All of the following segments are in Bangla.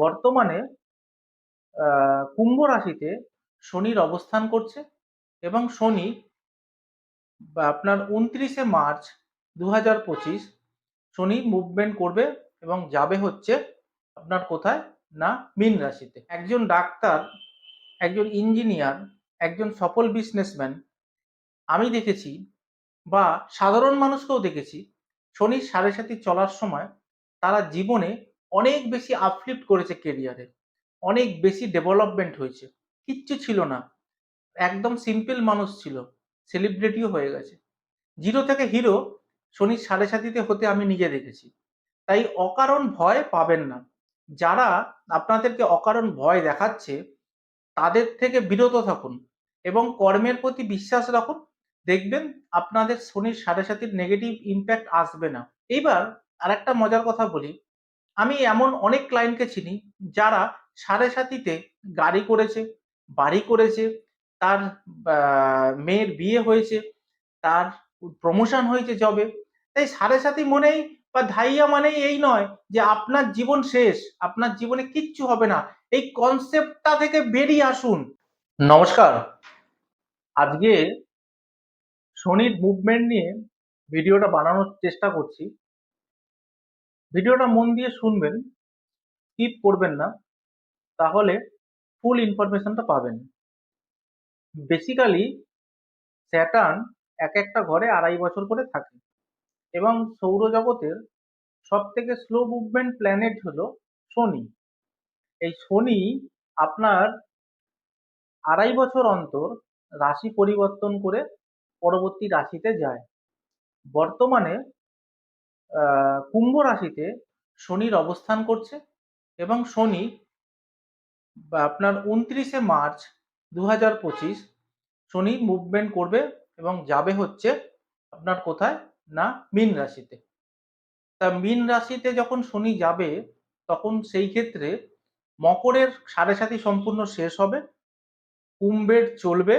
বর্তমানে কুম্ভ রাশিতে শনির অবস্থান করছে এবং শনি আপনার উনত্রিশে মার্চ দু হাজার পঁচিশ শনি মুভমেন্ট করবে এবং যাবে হচ্ছে আপনার কোথায়? না, মীন রাশিতে। একজন ডাক্তার, একজন ইঞ্জিনিয়ার একজন সফল বিজনেসম্যান আমি দেখেছি বা সাধারণ মানুষকেও দেখেছি শনির সাড়ে সাথী চলার সময় তারা জীবনে অনেক বেশি আপলিফ্ট করেছে কেরিয়ারে অনেক বেশি ডেভেলপমেন্ট হয়েছে। কিচ্ছু ছিল না। একদম সিম্পল মানুষ ছিল। সেলিব্রিটিও হয়ে গেছে। জিরো থেকে হিরো শনির সাড়ে সাথীতে হতে আমি নিজে দেখেছি। তাই অকারণ ভয় পাবেন না। যারা আপনাদেরকে অকারণ ভয় দেখাচ্ছে, তাদের থেকে বিরত থাকুন এবং কর্মের প্রতি বিশ্বাস রাখুন। দেখবেন আপনাদের শনির সাড়ে সাথীর নেগেটিভ ইম্প্যাক্ট আসবে না। এইবার আরেকটা মজার কথা বলি। আমি এমন অনেক ক্লায়েন্টকে চিনি যারা সাড়ে সাথীতে গাড়ি করেছে, বাড়ি করেছে, তার মেয়ের বিয়ে হয়েছে, তার প্রমোশন হয়েছে জবে তাই সাড়ে সাথী মনেই বা ধাইয়া মানেই এই নয় যে আপনার জীবন শেষ, আপনার জীবনে কিচ্ছু হবে না। এই কনসেপ্টটা থেকে বেরিয়ে আসুন। নমস্কার। আজকে শনির মুভমেন্ট নিয়ে ভিডিওটা বানানোর চেষ্টা করছি। ভিডিওটা মন দিয়ে শুনবেন স্কিপ করবেন না, তাহলে ফুল ইনফরমেশনটা পাবেন। বেসিক্যালি স্যাটার্ন এক একটা ঘরে আড়াই বছর করে থাকে এবং সৌরজগতের সব থেকে স্লো মুভমেন্ট প্ল্যানেট হলো শনি। এই শনি আপনার আড়াই বছর অন্তর রাশি পরিবর্তন করে পরবর্তী রাশিতে যায়। বর্তমানে কুম্ভ রাশিতে শনির অবস্থান করছে এবং শনি আপনার উনত্রিশে মার্চ দু হাজার পঁচিশ শনি মুভমেন্ট করবে এবং যাবে হচ্ছে আপনার কোথায়? না, মীন রাশিতে। তা মীন রাশিতে যখন শনি যাবে, তখন সেই ক্ষেত্রে মকরের সাড়ে সাথী সম্পূর্ণ শেষ হবে, কুম্ভের চলবে,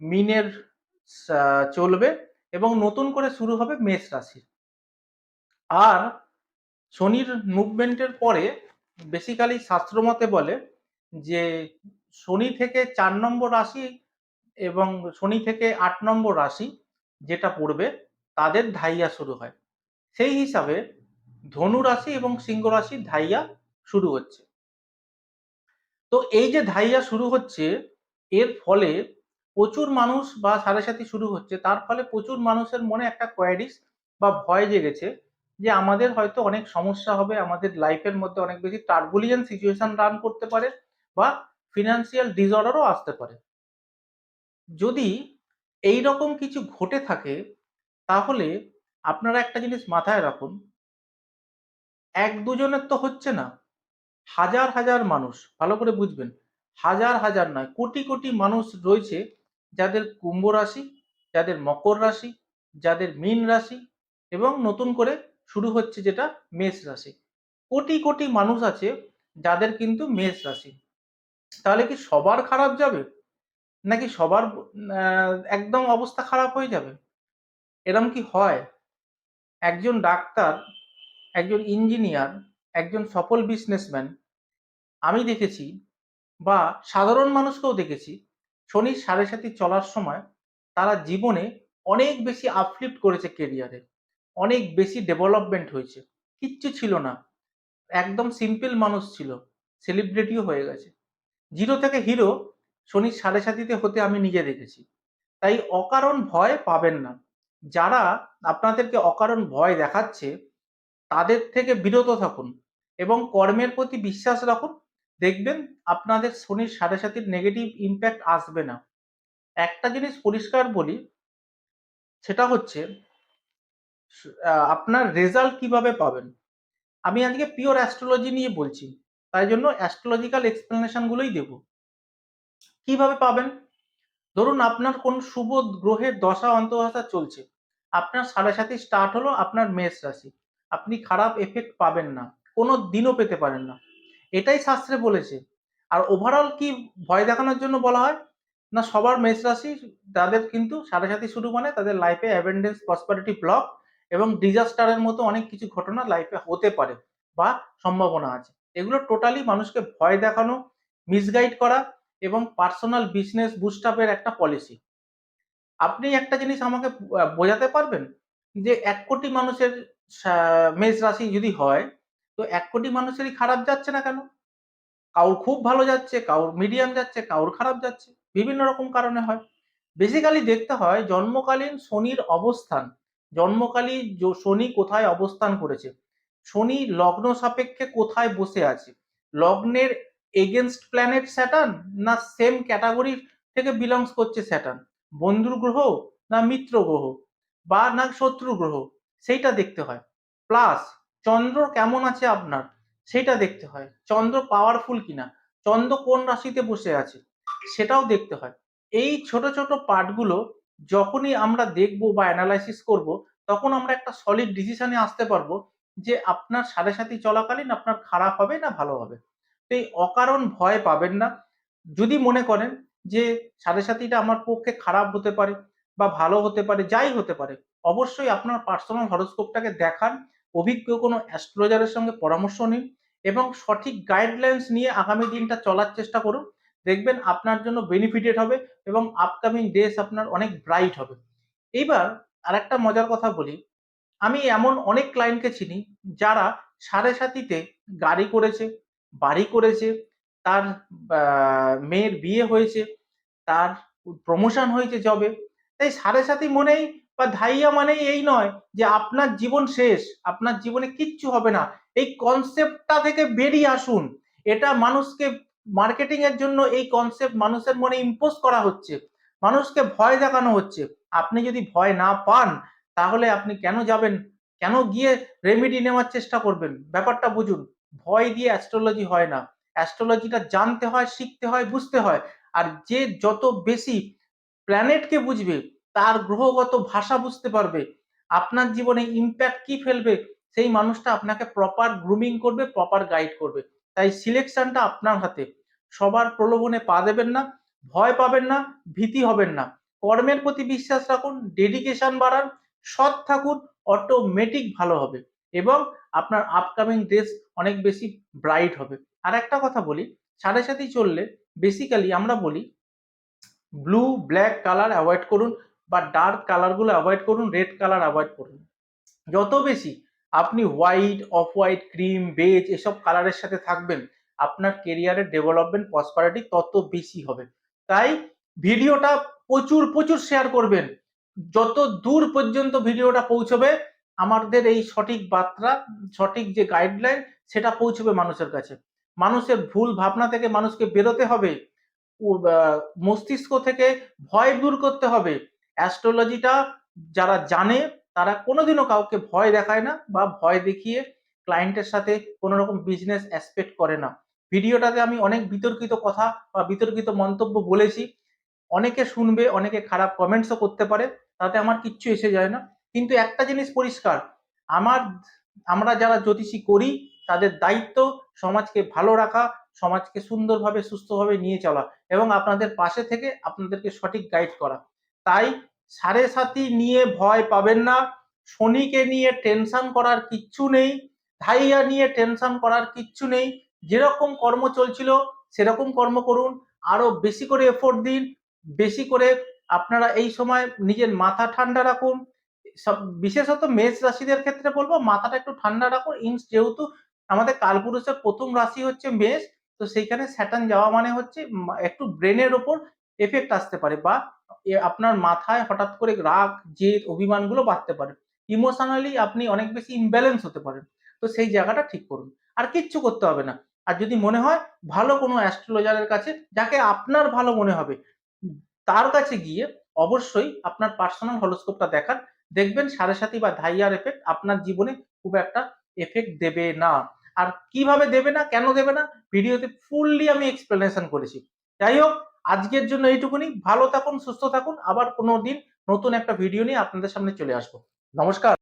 মিনের চলবে এবং নতুন করে শুরু হবে মেষ রাশি আর শনির মুভমেন্টের পরে বেসিক্যালি শাস্ত্রমতে বলে যে শনি থেকে চার নম্বর রাশি এবং শনি থেকে আট নম্বর রাশি যেটা পড়বে তাদের ধাইয়া শুরু হয়। সেই হিসাবে ধনু রাশি এবং সিংহ রাশির ধাইয়া শুরু হচ্ছে। তো এই যে ধাইয়া শুরু হচ্ছে, এর ফলে প্রচুর মানুষ বা সাড়ে সাথে শুরু হচ্ছে। তার ফলে প্রচুর মানুষের মনে একটা কোয়ারিস বা ভয় জেগেছে যে আমাদের হয়তো অনেক সমস্যা হবে, আমাদের লাইফের মধ্যে অনেক বেশি টার্বুলিয়েন্ট সিচুয়েশন রান করতে পারে বা ফিনান্সিয়াল ডিসঅর্ডারও আসতে পারে। যদি এই রকম কিছু ঘটে থাকে, তাহলে আপনারা একটা জিনিস মাথায় রাখুন, এক দুজনের তো হচ্ছে না, হাজার হাজার মানুষ, ভালো করে বুঝবেন, হাজার হাজার নয়, কোটি কোটি মানুষ রয়েছে যাদের কুম্ভ রাশি, যাদের মকর রাশি, যাদের মীন রাশি এবং নতুন করে শুরু হচ্ছে যেটা মেষ রাশি। কোটি কোটি মানুষ আছে যাদের কিন্তু মেষ রাশি। তাহলে কি সবার খারাপ যাবে? নাকি সবার একদম অবস্থা খারাপ হয়ে যাবে? এরম কি হয়? একজন ডাক্তার, একজন ইঞ্জিনিয়ার, একজন সফল বিজনেসম্যান আমি দেখেছি বা সাধারণ মানুষকেও দেখেছি শনির সাড়ে সাথী চলার সময় তারা জীবনে অনেক বেশি আপলিফ্ট করেছে কেরিয়ারে অনেক বেশি ডেভেলপমেন্ট হয়েছে। কিচ্ছু ছিল না। একদম সিম্পল মানুষ ছিল। সেলিব্রিটিও হয়ে গেছে। জিরো থেকে হিরো শনির সাড়ে সাথীতে হতে আমি নিজে দেখেছি। তাই অকারণ ভয় পাবেন না। যারা আপনাদেরকে অকারণ ভয় দেখাচ্ছে, তাদের থেকে বিরত থাকুন এবং কর্মের প্রতি বিশ্বাস রাখুন। দেখবেন আপনাদের শনির সাড়ে সাথীর নেগেটিভ ইম্প্যাক্ট আসবে না। একটা জিনিস পরিষ্কার বলি, সেটা হচ্ছে আপনার রেজাল্ট কীভাবে পাবেন? আমি আজকে পিওর অ্যাস্ট্রোলজি নিয়ে বলছি। তাই জন্য অ্যাস্ট্রোলজিক্যাল এক্সপ্লেনেশনগুলোই দেব। কীভাবে পাবেন? ধরুন আপনার কোন শুভ গ্রহের দশা অন্তর্দশা চলছে। আপনার সাড়ে সাথে স্টার্ট হলো, আপনার মেষ রাশি। আপনি খারাপ এফেক্ট পাবেন না। কোনো দিনও পেতে পারেন না। এটাই শাস্ত্রে বলেছে। আর ওভারঅল কি ভয় দেখানোর জন্য বলা হয়? না, সবার মেষ রাশি, তাদের কিন্তু সাড়ে সাথে শুরু মানে তাদের লাইফে অ্যাভেন্ডেন্স প্রসপারিটি ব্লক এবং ডিজাস্টারের মতো অনেক কিছু ঘটনা লাইফে হতে পারে বা সম্ভাবনা আছে। এগুলো টোটালি মানুষকে ভয় দেখানো মিসগাইড করা এবং পার্সোনাল বিজনেস বুস্টাপের একটা পলিসি আপনি একটা জিনিস আমাকে বোঝাতে পারবেন? যে এক কোটি মানুষের মেষ রাশি যদি হয়, তো এক কোটি মানুষেরই খারাপ যাচ্ছে না কেন? কাউর খুব ভালো যাচ্ছে, কাউর মিডিয়াম যাচ্ছে, কাউর খারাপ যাচ্ছে। বিভিন্ন রকম কারণে হয়। বেসিক্যালি দেখতে হয়, জন্মকালীন শনির অবস্থান জন্মকালী জ- শনি কোথায় অবস্থান করেছে? শনি লগ্ন সাপেক্ষে কোথায় বসে আছে? লগ্নের এগেনস্ট প্ল্যানেট স্যাটার্ন না সেম ক্যাটাগরি থেকে বিলংস করছে স্যাটার্ন বন্ধুর গ্রহ না মিত্র গ্রহ? বা না শত্রু গ্রহ? সেইটা দেখতে হয়। প্লাস চন্দ্র কেমন আছে আপনার? সেটা দেখতে হয়। চন্দ্র পাওয়ারফুল কিনা? চন্দ্র কোন রাশিতে বসে আছে? সেটাও দেখতে হয়। এই ছোট ছোট পার্টগুলো যখনই আমরা দেখব বা অ্যানালাইসিস করব, তখন আমরা একটা সলিড ডিসিশনে আসতে পারব যে আপনার সাড়ে সাথী চলাকালীন আপনার খারাপ হবে না ভালো হবে। তো এই অকারণ ভয় পাবেন না। যদি মনে করেন যে সাড়ে সাথীটা আমার পক্ষে খারাপ হতে পারে বা ভালো হতে পারে, যাই হতে পারে, অবশ্যই আপনার পার্সোনাল হরোস্কোপটাকে দেখান, অভিজ্ঞ কোনো অ্যাস্ট্রোলজারের সঙ্গে পরামর্শ নিন এবং সঠিক গাইডলাইন্স নিয়ে আগামী দিনটা চলার চেষ্টা করুন। দেখবেন আপনার জন্য বেনিফিটেড হবে এবং আপকামিং ডেস আপনার অনেক ব্রাইট হবে। এইবার আরেকটা মজার কথা বলি। আমি এমন অনেক ক্লায়েন্টকে চিনি যারা সাড়ে সাতিতে গাড়ি করেছে, বাড়ি করেছে, তার মেয়ের বিয়ে হয়েছে, তার প্রমোশন হয়েছে জবে তাই সাড়ে সাথী মনেই বা ধাইয়া মানেই এই নয় যে আপনার জীবন শেষ, আপনার জীবনে কিচ্ছু হবে না। এই কনসেপ্টটা থেকে বেরিয়ে আসুন। এটা মানুষকে মার্কেটিং এর জন্য এই কনসেপ্ট মানুষের মনে ইম্পোজ করা হচ্ছে। মানুষকে ভয় দেখানো হচ্ছে। আপনি যদি ভয় না পান, তাহলে আপনি কেন যাবেন? কেন গিয়ে রেমেডি নেওয়ার চেষ্টা করবেন? ব্যাপারটা বুঝুন। ভয় দিয়ে অ্যাস্ট্রোলজি হয় না। অ্যাস্ট্রোলজিটা জানতে হয়, শিখতে হয়, বুঝতে হয়। আর যে যত বেশি প্ল্যানেটকে বুঝবে, তার গ্রহগত ভাষা বুঝতে পারবে। আপনার জীবনে ইম্প্যাক্ট কি ফেলবে, সেই মানুষটা আপনাকে প্রপার গ্রুমিং করবে প্রপার গাইড করবে। তাই সিলেকশনটা আপনার হাতে। সবার প্রলোভনে পা দেবেন না, ভয় পাবেন না, ভীতি হবেন না। কর্মের প্রতি বিশ্বাস রাখুন ডেডিকেশন বাড়ান, সৎ থাকুন অটোমেটিক ভালো হবে এবং আপনার আপকামিং ডেস অনেক বেশি ব্রাইট হবে। আর একটা কথা বলি, সাড়ে সাথে চললে বেসিক্যালি আমরা বলি ব্লু ব্ল্যাক কালার অ্যাভয়েড করুন বা ডার্ক কালারগুলো অ্যাভয়েড করুন রেড কালার অ্যাভয়েড করুন। যত বেশি আপনি white off white cream beige এসব কালারের সাথে থাকবেন আপনার কেরিয়ারের ডেভেলপমেন্ট প্রসপারিটি তত বেশি হবে। তাই ভিডিওটা প্রচুর প্রচুর শেয়ার করবেন। যত দূর পর্যন্ত ভিডিওটা পৌঁছবে, আমাদের এই সঠিক বার্তা, সঠিক যে গাইডলাইন সেটা পৌঁছবে মানুষের কাছে। মানুষের ভুল ভাবনা থেকে মানুষকে বেরোতে হবে। মস্তিষ্ক থেকে ভয় দূর করতে হবে। অ্যাস্ট্রোলজিটা যারা জানে, তারা কোনোদিনও কাউকে ভয় দেখায় না বা ভয় দেখিয়ে ক্লায়েন্টের সাথে কোনো রকম বিজনেস অ্যাসপেক্ট করে না। ভিডিওটাতে আমি অনেক বিতর্কিত কথা বা বিতর্কিত মন্তব্য বলেছি। অনেকে শুনবে, অনেকে খারাপ কমেন্টসও করতে পারে, তাতে আমার কিচ্ছু এসে যায় না। কিন্তু একটা জিনিস পরিষ্কার, আমার, আমরা যারা জ্যোতিষী করি, তাদের দায়িত্ব সমাজকে ভালো রাখা, সমাজকে সুন্দরভাবে, সুস্থভাবে নিয়ে চলা এবং আপনাদের পাশে থেকে আপনাদেরকে সঠিক গাইড করা। তাই সাড়ে সাথী নিয়ে ভয় পাবেন না, শনিকে নিয়ে টেনশন করার কিচ্ছু নেই, ধাইয়া নিয়ে টেনশন করার কিচ্ছু নেই যেরকম কর্ম চলছিল, সেরকম কর্ম করুন। আরও বেশি করে এফোর্ট দিন, বেশি করে আপনারা এই সময় নিজের মাথা ঠান্ডা রাখুন। সব, বিশেষত মেষ রাশিদের ক্ষেত্রে বলব, মাথাটা একটু ঠান্ডা রাখুন। ইনস যেহেতু আমাদের কালপুরুষের প্রথম রাশি হচ্ছে মেষ, তো সেইখানে স্যাটার্ন যাওয়া মানে হচ্ছে একটু ব্রেনের ওপর এফেক্ট আসতে পারে বা আপনার মাথায় হঠাৎ করে রাগ, জেদ, অভিমানগুলো বাড়তে পারে। ইমোশনালি আপনি অনেক বেশি ইমব্যালেন্স হতে পারেন। তো সেই জায়গাটা ঠিক করুন। আর কিচ্ছু করতে হবে না। আর যদি মনে হয় ভালো কোনো অ্যাস্ট্রোলজারের কাছে, যাকে আপনার ভালো মনে হবে, তার কাছে গিয়ে অবশ্যই আপনার পার্সোনাল হরোস্কোপটা দেখান। দেখবেন সাড়ে সাথী বা ধাইয়ার এফেক্ট আপনার জীবনে খুব একটা এফেক্ট দেবে না। আর কীভাবে দেবে না, কেন দেবে না, ভিডিওতে ফুললি আমি এক্সপ্লেনেশন করেছি। যাই হোক, আজকের জন্য এইটুকুনি। ভালো থাকুন, সুস্থ থাকুন। আবার কোনো দিন নতুন একটা ভিডিও নিয়ে আপনাদের সামনে চলে আসব। নমস্কার।